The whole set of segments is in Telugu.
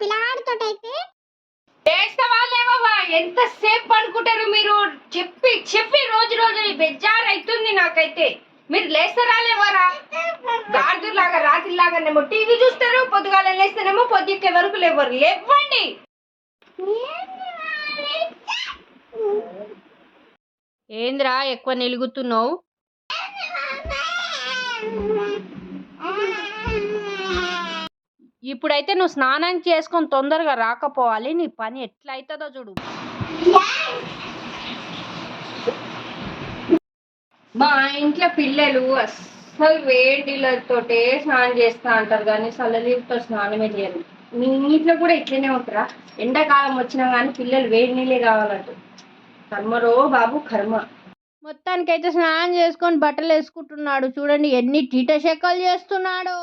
పిల్లగాడితోటైతే చేస్తావా లేవా ఎంతసేపు పడుకుంటారు మీరు? చెప్పి చెప్పి రోజు రోజు బెజ్జారు అవుతుంది నాకైతే. మీరు లేస్తారా లేవరా గాడిలాగా రాత్రి లాగానేమో టీవీ చూస్తారు పొద్దుగాల లేస్తేనేమో పొద్దుకే వరకు లేవరు. లేవండి! ఏంద్రా ఎక్కువ నిలుగుతున్నావు? ఇప్పుడైతే నువ్వు స్నానం చేసుకొని తొందరగా రాకపోవాలి. నీ పని ఎట్లా అవుతుందో చూడు. మా ఇంట్లో పిల్లలు అస్సలు వేడి నీళ్ళతోటే స్నానం చేస్తా అంటారు కానీ చల్లనీళ్ళతో స్నానమే చేయరు. మీ ఇంట్లో కూడా ఇట్లనే ఉంటారా? ఎండాకాలం వచ్చినా కానీ పిల్లలు వేడి నీళ్ళే కావాలంటారు కర్మరో బాబు కర్మ. మొత్తానికైతే స్నానం చేసుకొని బట్టలు వేసుకుంటున్నాడు చూడండి ఎన్ని టీట శకలు చేస్తున్నాడు.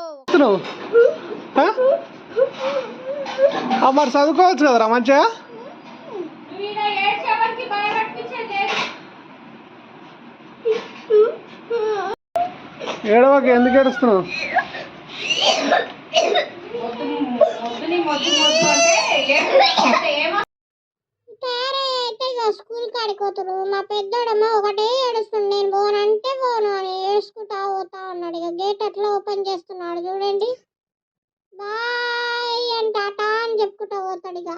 మరి చదువుకోవచ్చు కదరా మంచిగా? ఏడవకి ఎందుకు ఏడుస్తున్నావు? స్కూల్ కాడిపోతురు మా పెద్దోడేమో ఒకటే ఏడుస్తుంది నేను పోనంటే పోను అని ఏడుచుకుంటా పోతా ఉన్నాడు. ఇక గేట్ అట్లా ఓపెన్ చేస్తున్నాడు. చూడండి. బాయ్ అని టాటా అని చెప్పుకుంటా పోతాడు ఇక.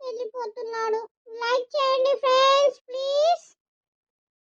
వెళ్ళిపోతున్నాడు.